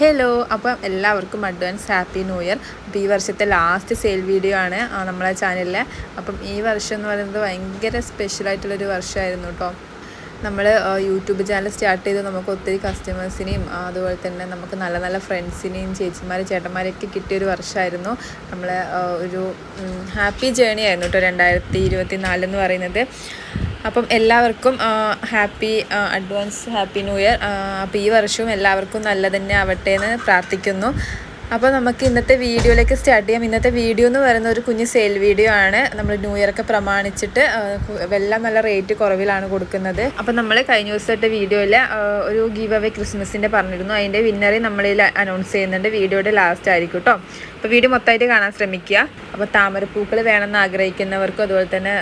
Hello അപ്പം എല്ലാവർക്കും advance happy new year അപ്പോൾ ഈ വർഷത്തെ ലാസ്റ്റ് സെയിൽ വീഡിയോ ആണ് നമ്മളെ ചാനലിലെ അപ്പം ഈ വർഷം എന്ന് പറയുന്നത് ഭയങ്കര സ്പെഷ്യലായിട്ടുള്ളൊരു വർഷമായിരുന്നു കേട്ടോ നമ്മൾ യൂട്യൂബ് ചാനൽ സ്റ്റാർട്ട് ചെയ്ത് നമുക്ക് ഒത്തിരി കസ്റ്റമേഴ്സിനെയും അതുപോലെ തന്നെ നമുക്ക് നല്ല നല്ല ഫ്രണ്ട്സിനെയും ചേച്ചിമാരും ചേട്ടന്മാരെയൊക്കെ കിട്ടിയൊരു വർഷമായിരുന്നു നമ്മൾ ഒരു ഹാപ്പി ജേണി ആയിരുന്നു കേട്ടോ രണ്ടായിരത്തി ഇരുപത്തി നാലെന്ന് പറയുന്നത്. അപ്പം എല്ലാവർക്കും happy advance happy new year. അപ്പോൾ ഈ വർഷവും എല്ലാവർക്കും നല്ല തന്നെ ആവട്ടെ എന്ന് പ്രാർത്ഥിക്കുന്നു. അപ്പോൾ നമുക്ക് ഇന്നത്തെ വീഡിയോയിലേക്ക് സ്റ്റാർട്ട് ചെയ്യാം. ഇന്നത്തെ വീഡിയോ എന്ന് പറയുന്ന ഒരു കുഞ്ഞ് സെയിൽ വീഡിയോ ആണ്. നമ്മൾ ന്യൂ ഇയർ ഒക്കെ പ്രമാണിച്ചിട്ട് വെള്ളം നല്ല റേറ്റ് കുറവിലാണ് കൊടുക്കുന്നത്. അപ്പോൾ നമ്മൾ കഴിഞ്ഞ ദിവസത്തെ വീഡിയോയിൽ ഒരു ഗീവ് അവേ ക്രിസ്മസിന്റെ പറഞ്ഞിരുന്നു. അതിന്റെ വിന്നറെ നമ്മളിൽ അനൗൺസ് ചെയ്യുന്നുണ്ട്. വീഡിയോയുടെ ലാസ്റ്റ് ആയിരിക്കും കേട്ടോ അപ്പോൾ വീഡിയോ മൊത്തമായിട്ട് കാണാൻ ശ്രമിക്കുക. അപ്പോൾ താമരപ്പൂക്കൾ വേണമെന്ന് ആഗ്രഹിക്കുന്നവർക്കും അതുപോലെ തന്നെ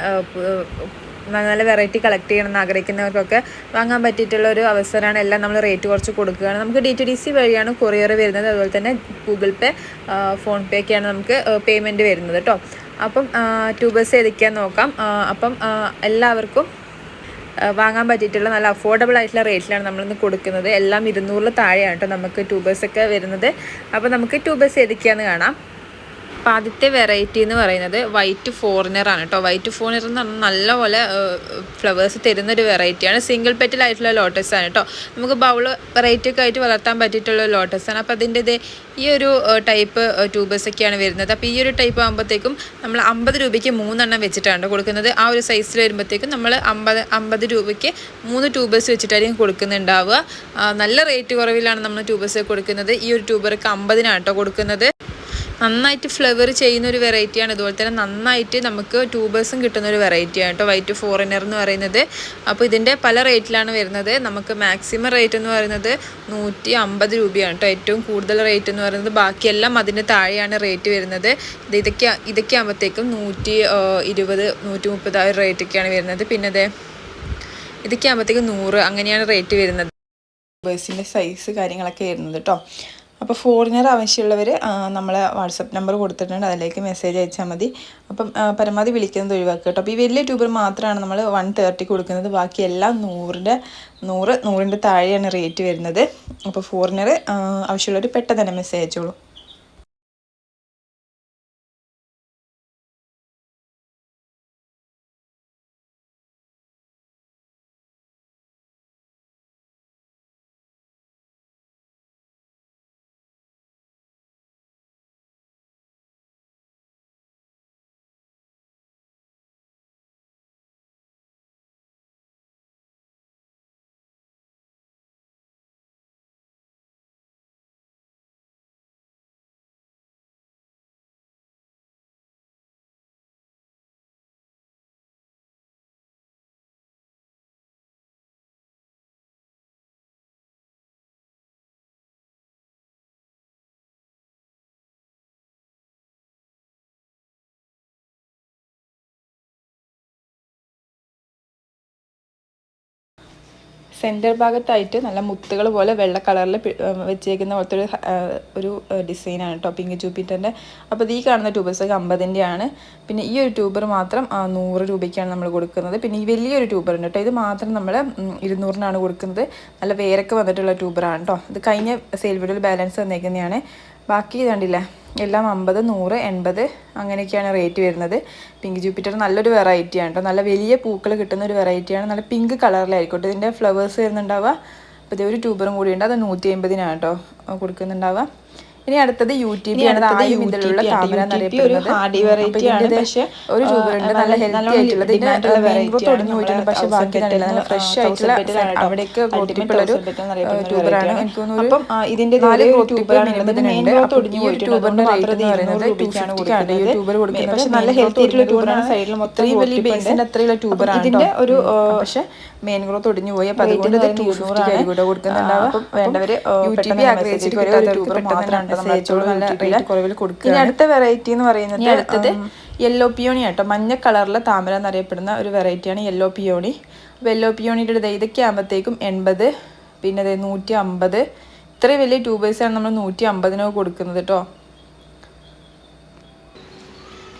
നല്ല നല്ല വെറൈറ്റി കളക്ട് ചെയ്യണമെന്ന് ആഗ്രഹിക്കുന്നവർക്കൊക്കെ വാങ്ങാൻ പറ്റിയിട്ടുള്ള ഒരു അവസരമാണ്. എല്ലാം നമ്മൾ റേറ്റ് കുറച്ച് കൊടുക്കുകയാണ്. നമുക്ക് ഡി ടി ഡി സി വഴിയാണ് കൊറിയർ വരുന്നത്. അതുപോലെ തന്നെ ഗൂഗിൾ പേ ഫോൺ പേ ഒക്കെയാണ് നമുക്ക് പേയ്മെന്റ് വരുന്നത് കേട്ടോ. അപ്പം ട്യൂബേഴ്സ് ഏതൊക്കെയാന്ന് നോക്കാം. അപ്പം എല്ലാവർക്കും വാങ്ങാൻ പറ്റിയിട്ടുള്ള നല്ല അഫോർഡബിൾ ആയിട്ടുള്ള റേറ്റിലാണ് നമ്മളിന്ന് കൊടുക്കുന്നത്. എല്ലാം ഇരുന്നൂറിൽ താഴെയാണ് കേട്ടോ നമുക്ക് ട്യൂബേഴ്സൊക്കെ വരുന്നത്. അപ്പോൾ നമുക്ക് ട്യൂബേഴ്സ് ഏതൊക്കെയാന്ന് കാണാം. അപ്പോൾ ആദ്യത്തെ വെറൈറ്റി എന്ന് പറയുന്നത് വൈറ്റ് ഫോറിനർ ആണ് കേട്ടോ വൈറ്റ് ഫോറിനർ എന്ന് പറഞ്ഞാൽ നല്ലപോലെ ഫ്ലവേഴ്സ് തരുന്നൊരു വെറൈറ്റിയാണ് സിംഗിൾ പെറ്റലായിട്ടുള്ള ലോട്ടസ് ആണ് കേട്ടോ നമുക്ക് ബൗൾ വെറൈറ്റി ഒക്കെ ആയിട്ട് വളർത്താൻ പറ്റിയിട്ടുള്ള ലോട്ടസ് ആണ്. അപ്പോൾ അതിന്റെ ഇത് ഈ ഒരു ടൈപ്പ് ട്യൂബേഴ്സ് ഒക്കെയാണ് വരുന്നത്. അപ്പോൾ ഈ ഒരു ടൈപ്പ് ആകുമ്പോഴത്തേക്കും നമ്മൾ അമ്പത് രൂപയ്ക്ക് മൂന്നെണ്ണം വെച്ചിട്ടാണ് കൊടുക്കുന്നത്. ആ ഒരു സൈസിൽ വരുമ്പോഴത്തേക്കും നമ്മൾ അമ്പത് അമ്പത് രൂപയ്ക്ക് മൂന്ന് ട്യൂബേഴ്സ് വെച്ചിട്ടായിരിക്കും കൊടുക്കുന്നുണ്ടാവുക. നല്ല റേറ്റ് കുറവിലാണ് നമ്മൾ ട്യൂബേഴ്സ് കൊടുക്കുന്നത്. ഈ ഒരു ട്യൂബർക്ക് അമ്പതിനാണ് കേട്ടോ കൊടുക്കുന്നത്. നന്നായിട്ട് ഫ്ലവർ ചെയ്യുന്ന ഒരു വെറൈറ്റിയാണ്. ഇതുപോലെ തന്നെ നന്നായിട്ട് നമുക്ക് ട്യൂബേഴ്സും കിട്ടുന്ന ഒരു വെറൈറ്റിയാണ് കേട്ടോ. വൈറ്റ് ഫോറിനർ എന്ന് പറയുന്നത്. അപ്പോൾ ഇതിന്റെ പല റേറ്റിലാണ് വരുന്നത്. നമുക്ക് മാക്സിമം റേറ്റ് എന്ന് പറയുന്നത് നൂറ്റി അമ്പത് രൂപയാണ് കേട്ടോ. ഏറ്റവും കൂടുതൽ റേറ്റ് എന്ന് പറയുന്നത്. ബാക്കിയെല്ലാം അതിന്റെ താഴെയാണ് റേറ്റ് വരുന്നത്. ഇത് ഇതൊക്കെ ഇതൊക്കെ ആകുമ്പോഴത്തേക്കും നൂറ്റി ഇരുപത് നൂറ്റി മുപ്പത് ആ ഒരു റേറ്റൊക്കെയാണ് വരുന്നത്. പിന്നെ അതെ ഇതൊക്കെ ആകുമ്പോഴത്തേക്കും നൂറ് അങ്ങനെയാണ് റേറ്റ് വരുന്നത്. ബേഴ്സിന്റെ സൈസ് കാര്യങ്ങളൊക്കെ വരുന്നത് കേട്ടോ. അപ്പോൾ ഫോറിനർ ആവശ്യമുള്ളവർ നമ്മളെ വാട്സപ്പ് നമ്പർ കൊടുത്തിട്ടുണ്ട്. അതിലേക്ക് മെസ്സേജ് അയച്ചാൽ മതി. അപ്പം പരമാവധി വിളിക്കുന്നത് ഒഴിവാക്കുക കേട്ടോ. അപ്പോൾ ഈ വലിയ ട്യൂബർ മാത്രമാണ് നമ്മൾ വൺ തേർട്ടി കൊടുക്കുന്നത്. ബാക്കി എല്ലാം നൂറിന്റെ നൂറ് നൂറിന്റെ താഴെയാണ് റേറ്റ് വരുന്നത്. അപ്പോൾ ഫോറിനർ ആവശ്യമുള്ളവർ പെട്ടെന്ന് തന്നെ മെസ്സേജ് അയച്ചോളൂ. സെന്റർ ഭാഗത്തായിട്ട് നല്ല മുത്തുകൾ പോലെ വെള്ള കളറിൽ വെച്ചേക്കുന്ന പോലത്തെ ഒരു ഒരു ഡിസൈനാണ് കേട്ടോ പിങ്ക് ജൂപ്പിറ്ററിന്റെ അപ്പോൾ ഈ കാണുന്ന ട്യൂബേഴ്സൊക്കെ അമ്പതിന്റെ ആണ് പിന്നെ ഈ ഒരു ട്യൂബർ മാത്രം നൂറ് രൂപയ്ക്കാണ് നമ്മൾ കൊടുക്കുന്നത്. പിന്നെ ഈ വലിയൊരു ട്യൂബർ ഉണ്ട് കേട്ടോ ഇത് മാത്രം നമ്മൾ ഇരുന്നൂറിനാണ് കൊടുക്കുന്നത്. നല്ല വേരൊക്കെ വന്നിട്ടുള്ള ട്യൂബറാണ് കേട്ടോ ഇത് കഴിഞ്ഞ സെയിൽ വീഡിയോയിൽ ബാലൻസ് വന്നേക്കുന്നതാണ്. ബാക്കി കണ്ടില്ലേ എല്ലാം അമ്പത് നൂറ് എൺപത് അങ്ങനെയൊക്കെയാണ് റേറ്റ് വരുന്നത്. പിങ്ക് ജൂപ്പിറ്റർ നല്ലൊരു വെറൈറ്റിയാണ് കേട്ടോ നല്ല വലിയ പൂക്കൾ കിട്ടുന്ന ഒരു വെറൈറ്റിയാണ് നല്ല പിങ്ക് കളറിലായിരിക്കും ഇതിന്റെ ഫ്ലവേഴ്സ് വരുന്നുണ്ടാവുക. അപ്പോൾ ഇതേ ഒരു ട്യൂബറും കൂടി ഉണ്ട്. അത് നൂറ്റി അമ്പതിനാണ് കേട്ടോ കൊടുക്കുന്നുണ്ടാവുക. ഇനി അടുത്തത് യൂട്യൂബ് ടി പി ആണ്. ആയും ഇതിലുള്ള താമര എന്നറിയപ്പെടുന്നത് ആണ്. പക്ഷേ ഒരു നല്ല ഹെൽത്തി ആയിട്ടുള്ളത് പോയിട്ടുണ്ട് പക്ഷെ ബാക്കി നല്ല ഫ്രഷ് ആയിട്ടുള്ള അവിടേക്ക് ഒരു ട്യൂബറാണ് എനിക്ക് തോന്നുന്നു അപ്പം ഇതിന്റെ ഒടിഞ്ഞു ഈ ഒരു പോയിട്ടുണ്ട്. ട്യൂബറിന്റെ അതുകൊണ്ട് റേറ്റ് എന്ന് പറയുന്നത് ടു രൂപയ്ക്കാണ് ഫിഫ്റ്റിക്കാണ് ഈ ട്യൂബർ കൊടുക്കുന്നത്. പക്ഷെ നല്ല healthy ആയിട്ടുള്ള ട്യൂബറാണ് സൈഡിൽ മൊത്തം ഇത്രയും വലിയ ഗോട്ടിപ്പുണ്ട്. ബേസിന്റെ അത്രയുള്ള ട്യൂബറാണ് ഇതിന്റെ ഒരു, പക്ഷെ മെയിൻ ഗ്രോത്ത് ഒടിഞ്ഞു പോയി. അപ്പൊ അതുകൊണ്ട് ടു അപ്പം വേണ്ടവര്, ആ, യു പെട്ടെന്ന് നമ്മൾ നല്ല റേറ്റ് കുറവിൽ കൊടുക്കുക ഇനി അടുത്ത വെറൈറ്റി എന്ന് പറയുന്നത് അടുത്തത് യെല്ലോ പിയോണി ആട്ടോ. മഞ്ഞ കളറിലെ താമര എന്നറിയപ്പെടുന്ന ഒരു വെറൈറ്റിയാണ് യെല്ലോ പിയോണി അപ്പോൾ യെല്ലോ പിയോണിയുടെ ഇതൊക്കെ ആകുമ്പോഴത്തേക്കും എൺപത് പിന്നെ ദേ നൂറ്റി അമ്പത് ഇത്രയും വലിയ ട്യൂബേഴ്സാണ് നമ്മൾ നൂറ്റി അമ്പതിനോ കൊടുക്കുന്നത് കേട്ടോ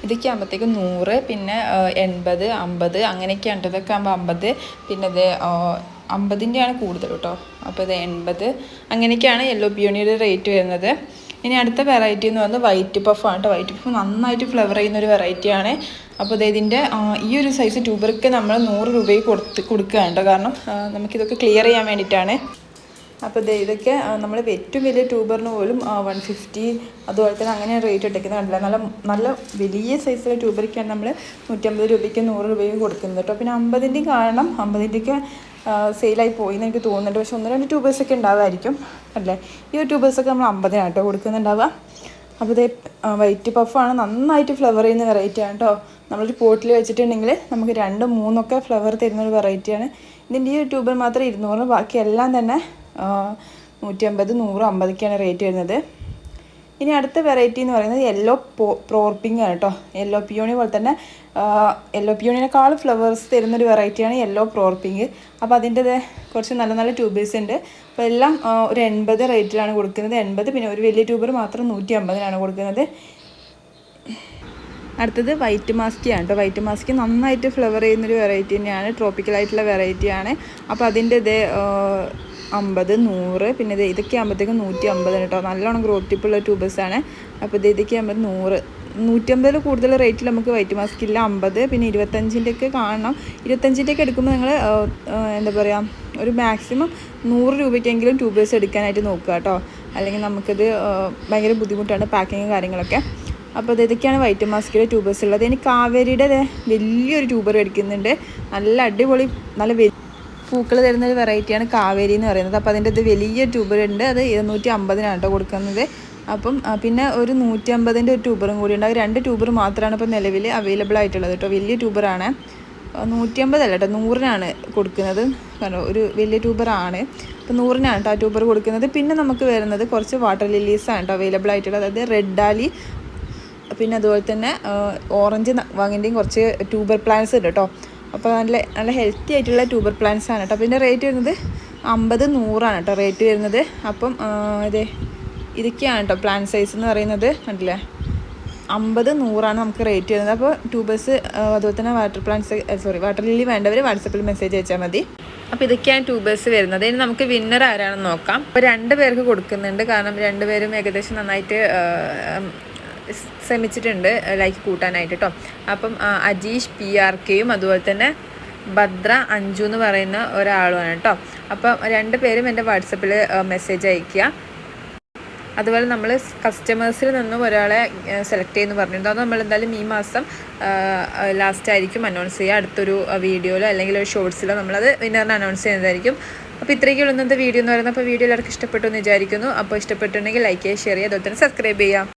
ഇതൊക്കെ ആകുമ്പോഴത്തേക്കും നൂറ് പിന്നെ എൺപത് അമ്പത് അങ്ങനെയൊക്കെയാണ് കേട്ടോ ഇതൊക്കെ ആകുമ്പോൾ അമ്പത് പിന്നെ അത് അമ്പതിന്റെയാണ് കൂടുതൽ കേട്ടോ അപ്പോൾ ഇത് എൺപത്. അങ്ങനെയൊക്കെയാണ് യെല്ലോ പിയോണിയുടെ റേറ്റ് വരുന്നത്. ഇനി അടുത്ത വെറൈറ്റി എന്ന് പറയുന്നത് വൈറ്റ് പഫാണ് കേട്ടോ വൈറ്റ് പഫ് നന്നായിട്ട് ഫ്ലവർ ചെയ്യുന്ന ഒരു വെറൈറ്റിയാണ് അപ്പോൾ ഇത് ഇതിന്റെ ഈ ഒരു സൈസ് ട്യൂബർക്ക് നമ്മൾ നൂറ് രൂപയ്ക്ക് കൊടുത്ത് കൊടുക്കുകയാണ് കേട്ടോ കാരണം നമുക്കിതൊക്കെ ക്ലിയർ ചെയ്യാൻ വേണ്ടിയിട്ടാണ്. അപ്പോൾ ഇത് ഇതൊക്കെ നമ്മൾ ഏറ്റവും വലിയ ട്യൂബറിന് പോലും വൺ ഫിഫ്റ്റി അതുപോലെ തന്നെ അങ്ങനെ റേറ്റ് ഇട്ടേക്കുന്നത് കണ്ടില്ല? നല്ല നല്ല വലിയ സൈസിലെ ട്യൂബറിക്കാണ് നമ്മൾ നൂറ്റമ്പത് രൂപയ്ക്ക് നൂറ് രൂപയും കൊടുക്കുന്നത് കേട്ടോ പിന്നെ അമ്പതിന്റെയും കാരണം അമ്പതിന്റെയൊക്കെ സെയിലായി പോയി എന്ന് എനിക്ക് തോന്നുന്നുണ്ട്. പക്ഷെ ഒന്ന് രണ്ട് ട്യൂബേഴ്സൊക്കെ ഉണ്ടാവുമായിരിക്കും അല്ലേ? ഒരു നമ്മൾ അമ്പതിനാണ് കേട്ടോ കൊടുക്കുന്നുണ്ടാവുക. അപ്പോൾ ഇതേ വൈറ്റ് പഫാണ് നന്നായിട്ട് ഫ്ലവർ ചെയ്യുന്ന വെറൈറ്റി ആണ് കേട്ടോ. നമ്മളൊരു പോട്ടിൽ വെച്ചിട്ടുണ്ടെങ്കിൽ നമുക്ക് രണ്ടും മൂന്നൊക്കെ ഫ്ലവർ തരുന്ന ഒരു വെറൈറ്റിയാണ് ഇതിന്റെ ഈ ട്യൂബിൽ മാത്രം ഇരുന്നൂറ് ബാക്കി എല്ലാം തന്നെ നൂറ്റി അമ്പത് നൂറ് അമ്പതൊക്കെയാണ് റേറ്റ് വരുന്നത്. ഇനി അടുത്ത വെറൈറ്റി എന്ന് പറയുന്നത് യെല്ലോ പോ ആണ് കേട്ടോ. യെല്ലോ പിയോണി പോലെ തന്നെ യെല്ലോ പിയോണിനേക്കാൾ ഫ്ലവേഴ്സ് തരുന്നൊരു വെറൈറ്റിയാണ് യെല്ലോ പ്രോർപ്പിംഗ് അപ്പോൾ അതിന്റെ കുറച്ച് നല്ല നല്ല ട്യൂബേഴ്സ് ഉണ്ട്. അപ്പോൾ എല്ലാം ഒരു എൺപത് റേറ്റിലാണ് കൊടുക്കുന്നത്. എൺപത് പിന്നെ ഒരു വലിയ ട്യൂബർ മാത്രം നൂറ്റി അമ്പതിനാണ് കൊടുക്കുന്നത്. അടുത്തത് വൈറ്റ് മാസ്കിയാണ് കേട്ടോ. വൈറ്റ് മാസ്കി നന്നായിട്ട് ഫ്ലവർ ചെയ്യുന്നൊരു വെറൈറ്റി തന്നെയാണ്. ട്രോപ്പിക്കൽ ആയിട്ടുള്ള വെറൈറ്റിയാണ് അപ്പോൾ അതിന്റെ ഇതേ അമ്പത് നൂറ് പിന്നെ ഇത് ഇതൊക്കെ ആകുമ്പോഴത്തേക്കും നൂറ്റി അമ്പതാണ് കേട്ടോ. നല്ലോണം ഗ്രോത്ത് ടിപ്പുള്ള ട്യൂബേഴ്സാണ് അപ്പോൾ ഇത് ഇതൊക്കെ ആകുമ്പോൾ നൂറ് നൂറ്റമ്പതിൽ കൂടുതൽ റേറ്റിൽ നമുക്ക് വൈറ്റ് മാസ്ക് ഇല്ല അമ്പത് പിന്നെ ഇരുപത്തഞ്ചിന്റെയൊക്കെ കാണണം. ഇരുപത്തഞ്ചിന്റെയൊക്കെ എടുക്കുമ്പോൾ നിങ്ങൾ എന്താ പറയുക ഒരു മാക്സിമം നൂറ് രൂപയ്ക്കെങ്കിലും ട്യൂബേഴ്സ് എടുക്കാനായിട്ട് നോക്കുക കേട്ടോ. അല്ലെങ്കിൽ നമുക്കിത് ഭയങ്കര ബുദ്ധിമുട്ടാണ് പാക്കിങ് കാര്യങ്ങളൊക്കെ. അപ്പോൾ അത് ഇതൊക്കെയാണ് വൈറ്റ് മാസ്കിലെ ട്യൂബേഴ്സ് ഉള്ളത്. ഇനി കാവേരിയുടെ വലിയൊരു ട്യൂബർ എടുക്കുന്നുണ്ട് നല്ല അടിപൊളി നല്ല പൂക്കൾ തരുന്ന ഒരു വെറൈറ്റിയാണ് കാവേരി എന്ന് പറയുന്നത്. അപ്പോൾ അതിന്റെ ഇത് വലിയ ട്യൂബർ ഉണ്ട്. അത് ഇരുന്നൂറ്റി അമ്പതിനാണ് കേട്ടോ കൊടുക്കുന്നത്. അപ്പം പിന്നെ ഒരു നൂറ്റി അമ്പതിന്റെ ഒരു ട്യൂബറും കൂടി ഉണ്ട്. രണ്ട് ട്യൂബർ മാത്രമാണ് ഇപ്പോൾ നിലവിൽ അവൈലബിൾ ആയിട്ടുള്ളത് കേട്ടോ. വലിയ ട്യൂബറാണ്. നൂറ്റി അമ്പതല്ല കേട്ടോ നൂറിനാണ് കൊടുക്കുന്നത്. കാരണം ഒരു വലിയ ട്യൂബറാണ് അപ്പോൾ നൂറിനാണ് കേട്ടോ ട്യൂബർ കൊടുക്കുന്നത്. പിന്നെ നമുക്ക് വരുന്നത് കുറച്ച് വാട്ടർ ലില്ലീസാണ് കേട്ടോ അവൈലബിൾ ആയിട്ടുള്ളത്. അതായത് റെഡ് ഡാലി പിന്നെ അതുപോലെ തന്നെ ഓറഞ്ച് വാങ്ങിന്റെയും കുറച്ച് ട്യൂബർ പ്ലാന്റ്സ് ഉണ്ട് കേട്ടോ. അപ്പോൾ നല്ല നല്ല ഹെൽത്തി ആയിട്ടുള്ള ട്യൂബർ പ്ലാന്റ്സ് ആണ് കേട്ടോ. പിന്നെ റേറ്റ് വരുന്നത് അമ്പത് നൂറാണ് കേട്ടോ റേറ്റ് വരുന്നത്. അപ്പം ഇതേ ഇതൊക്കെയാണ് കേട്ടോ പ്ലാൻ സൈസ് എന്ന് പറയുന്നത്. കണ്ടില്ലേ? അമ്പത് നൂറാണ് നമുക്ക് റേറ്റ് വരുന്നത്. അപ്പോൾ ട്യൂബേഴ്സ് അതുപോലെ തന്നെ water plants sorry water lily വേണ്ടവർ വാട്സപ്പിൽ മെസ്സേജ് അയച്ചാൽ മതി. അപ്പോൾ ഇതൊക്കെയാണ് ട്യൂബേഴ്സ് വരുന്നത്. ഇനി നമുക്ക് വിന്നർ ആരാണെന്ന് നോക്കാം. അപ്പോൾ രണ്ട് പേർക്ക് കൊടുക്കുന്നുണ്ട്. കാരണം രണ്ടുപേരും ഏകദേശം നന്നായിട്ട് ശ്രമിച്ചിട്ടുണ്ട് ലൈക്ക് കൂട്ടാനായിട്ട് കേട്ടോ അപ്പം അജീഷ് പി ആർ കെയും അതുപോലെ തന്നെ ഭദ്ര അഞ്ജു എന്ന് പറയുന്ന ഒരാളുമാണ് കേട്ടോ അപ്പം രണ്ട് പേരും എന്റെ വാട്സപ്പിൽ മെസ്സേജ് അയയ്ക്കുക. അതുപോലെ നമ്മൾ കസ്റ്റമേഴ്സിൽ നിന്നും ഒരാളെ സെലക്ട് ചെയ്യുന്നു പറഞ്ഞിട്ടുണ്ട് അത് നമ്മൾ എന്തായാലും ഈ മാസം ലാസ്റ്റ് ആയിരിക്കും അനൗൺസ് ചെയ്യുക. അടുത്തൊരു വീഡിയോയിലോ അല്ലെങ്കിൽ ഒരു ഷോർട്സിലോ നമ്മളത് വിന്നറിനെ അനൗൺസ് ചെയ്യുന്നതായിരിക്കും. അപ്പോൾ ഇത്രയ്ക്കുള്ള ഇന്നത്തെ വീഡിയോ എന്ന് പറയുന്നത്. അപ്പോൾ വീഡിയോ എല്ലാവർക്കും ഇഷ്ടപ്പെട്ടു എന്ന് വിചാരിക്കുന്നു. അപ്പോൾ ഇഷ്ടപ്പെട്ടുണ്ടെങ്കിൽ ലൈക്ക് ചെയ്യുക ഷെയർ ചെയ്യുക അതുപോലെ തന്നെ സബ്സ്ക്രൈബ് ചെയ്യുക.